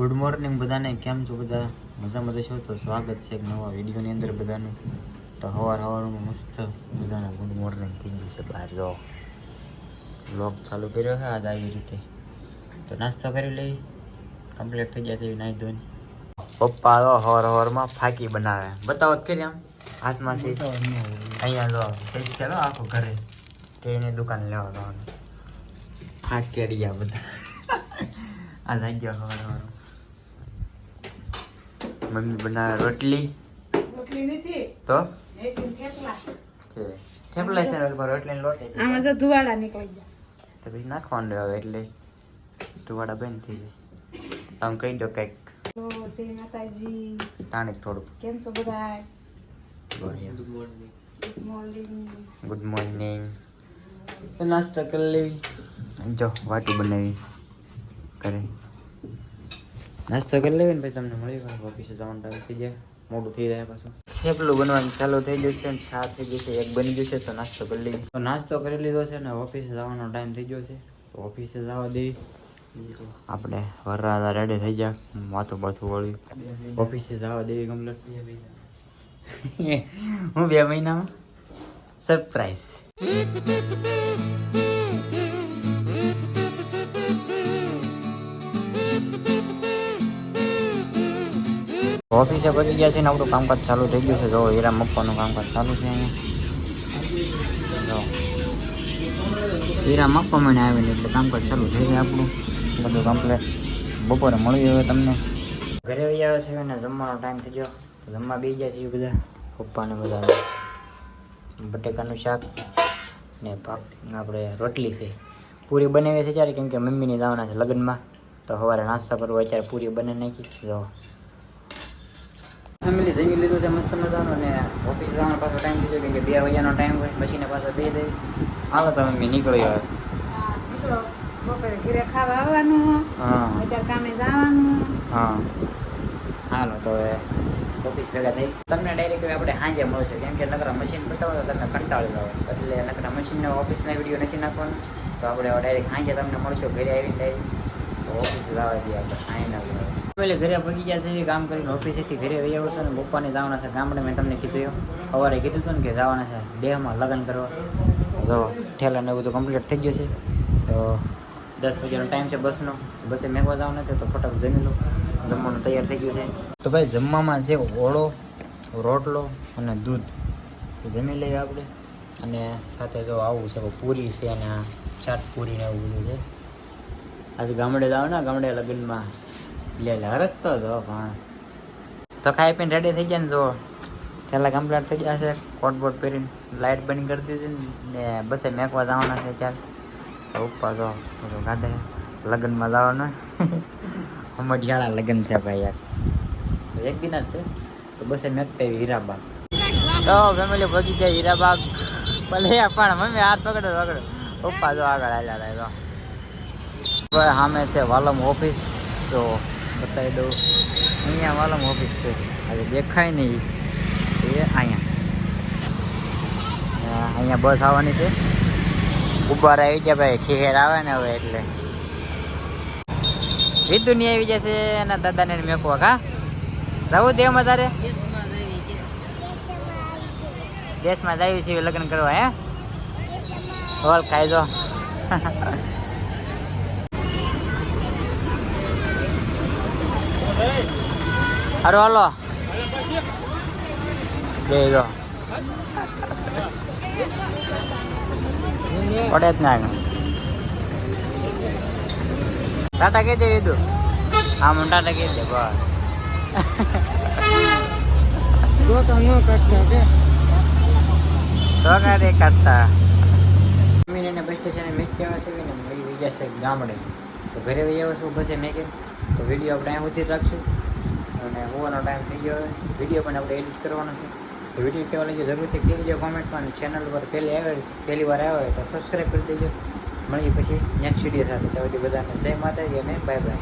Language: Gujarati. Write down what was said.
ગુડ મોર્નિંગ બધાને કેમ છો બધા? મજા મજા છો? તો સ્વાગત છે એક નવા વિડીયોની અંદર બધાનું. તો સવાર સવારમાં મસ્ત મજાના ગુડ મોર્નિંગ થઈ ગયું છે બહાર. જો બ્લોગ ચાલુ કર્યો છે આજ આવી રીતે. તો નાસ્તો કરી લઈ. કમ્પ્લીટ થઈ ગયા છે નાઈ ધોઈને. પપ્પા તો હવાર હવારમાં ફાકી બનાવે. બતાવો કરી આમ. હાથમાંથી. અહીંયા લો ચાલો આખો ઘરે. કે એની દુકાન લેવા જવાનું. ફાકી ગયા બધા. આ લાગ્યો હવાર હવાર મમ્મી બનાવે રોટલી? રોટલી નથી. તો? એક થેપલા. કે થેપલા છે રોટલી ને લોટે આમાં તો ધુવાડા નીકળી જાય તો પછી નાખવાનું હવે એટલે ધુવાડા બંધ થઈ જાય. આમ કહી દો કંઈક. તો જય માતાજી. તાણે થોડુંક. કેમ છો બધા? Good good morning good morning નાસ્તો કરી લેવી. જો વાટું બનાવી કરે નાસ્તો કરી લેવી ને પછી તમને મળી ગયો. ઓફિસે જવાનું ટાઈમ થઈ જાય મોટું થઈ જાય પાછું. થેપલું બનવાનું ચાલુ થઈ જશે ને ચા થઈ જશે એક બની જશે તો નાસ્તો કરી લેવી તો નાસ્તો કરી લીધો છે ને ઓફિસે જવાનો ટાઈમ થઈ ગયો છે. તો ઓફિસે જવા દે. આપણે વરરાજા રેડી થઈ ગયા. માથું બાથું વળી ઓફિસે જવા દેવી કમ્પ્લેટ હું બે મહિનામાં. સરપ્રાઈઝ ઓફિસે પહોંચી ગયા છે ને આપણું કામકાજ ચાલુ થઈ ગયું છે. જો હીરા મકવાનું કામકાજ ચાલુ છે અહીંયા. હીરા મપ્પા મને આવીને એટલે કામકાજ ચાલુ થઈ ગયા આપણું. બધું કમ્પ્લેટ બપોરે મળી હવે તમને. ઘરે આવી આવે છે અને જમવાનો ટાઈમ થઈ ગયો. જમવા બે ગયા છે બધા. પપ્પાને બધા. બટેકાનું શાક ને પાક. આપણે રોટલી છે. પૂરી બનાવી છે ત્યારે કેમ કે મમ્મીની જવાના છે લગ્નમાં. તો સવારે નાસ્તા કરવો અત્યારે પૂરી બને નાખી. જો. ફેમિલી જમી લીધું છે મસ્ત મજાનો અને ઓફિસ જવાનો પાછો ટાઈમ થઈ ગયો કે બે વાગ્યાનો ટાઈમ હોય મશીને પાછો બે દે હાલો તમે મેં નીકળી હવે. બપોરે ઘરે ખાવા આવવાનું હા. કામે જવાનું. હા. હાલો તો હવે ઓફિસ ભેગા થઈ. તમને ડાયરેક્ટ આપણે સાંજે મળશે કેમ કે નકરા મશીન બતાવો તો તમને કંટાળી લાવો એટલે નકરા મશીનને ઓફિસના વીડિયો નથી નાખવાનો. તો આપણે ડાયરેક્ટ સાંજે તમને મળશો ઘરે આવીને ડાયરેક્ટ તો ઓફિસ લાવવા દઈએ આપણે સાંજના પેલે ઘરે પગી ગયા છે કામ કરીને ઓફિસેથી ઘરે વહી આવો છો ને બપ્પાને જવાના છે ગામડે. મેં તમને કીધું એવું સવારે કીધું હતું ને કે જવાના છે દેહમાં લગ્ન કરવા. જો ઠેલા ને બધું કમ્પ્લીટ થઈ ગયું છે. તો દસ વાગ્યાનો ટાઈમ છે બસનો. બસે મેઘવા જવાનું નથી તો ફટાફટ જમી લો જમવાનું તૈયાર થઈ ગયું છે. તો ભાઈ જમવામાં છે ઓળો, રોટલો અને દૂધ. જમી લઈએ આપણે. અને સાથે જો આવું છે પૂરી છે અને ચાટ પૂરી ને એવું બધું છે. આજે ગામડે જાવ ને ગામડે લગ્નમાં. લે હરકતો જો પણ. તો ખાઈ પીને રેડી થઈ ગયા ને જો પેલા કમ્પ્લીટ થઈ ગયા છે કોટ બોટ પહેરીને લાઇટ બંધ કરી દીધી ને બસે મેકવા જવાના છે ત્યારે ઉપા જો બધું કાઢે લગ્નમાં જવાનું અમડિયાળા લગ્ન છે ભાઈ યાર. એક દિના જ છે, તો બસે મેકતા એવી હીરાબાગ. તો ફેમિલી પહોંચી ગયા હીરાબાગ. ભલે પણ મમ્મી હાથ પકડો પકડો. ઉપા જો આગળ હાલ્યા રહે તો હવે સામે છે વાલમ ઓફિસ તો બતાવી દઉં. અહીંયા વાલમ ઓફિસ છે. આજે દેખાય નહીં. એ અહીંયા. અહીંયા બસ આવવાની છે. ઊભા આવી જાય ભાઈ શહેર આવે ને હવે એટલે. વિદ્યુ ની આવી જશે એના દાદાને મેકવા કા? જવું દેવમાં તારે? દેશમાં જ આવ્યું છે લગ્ન કરવા હે? હોલ ખાઈ જો હારો હાલો બે જો પડે જ ના ટાટા કહી દેવી કીધું હા મને ટાટા કહી દે બસ તો કાંઈ કાઢતા મમ્મીને બસ સ્ટેશને મેકી આવે છે ને મળી જશે ગામડે તો ઘરે વહી આવે છું બસે મેકે તો વીડિયો આપણે અહીં સુધી રાખશું. અને હોવાનો ટાઈમ થઈ ગયો વીડિયો પણ આપણે એડિટ કરવાનો છે. તો વીડિયો કેવા લાગ્યો? જરૂરથી કહી દેજો કોમેન્ટમાં અને ચેનલ પર પહેલી આવે, પહેલી વાર આવ્યો હોય તો સબસ્ક્રાઈબ કરી દેજો. મળીએ પછી નેક્સ્ટ વીડિયો સાથે. તો બધાને જય માતાજી અને બાય બાય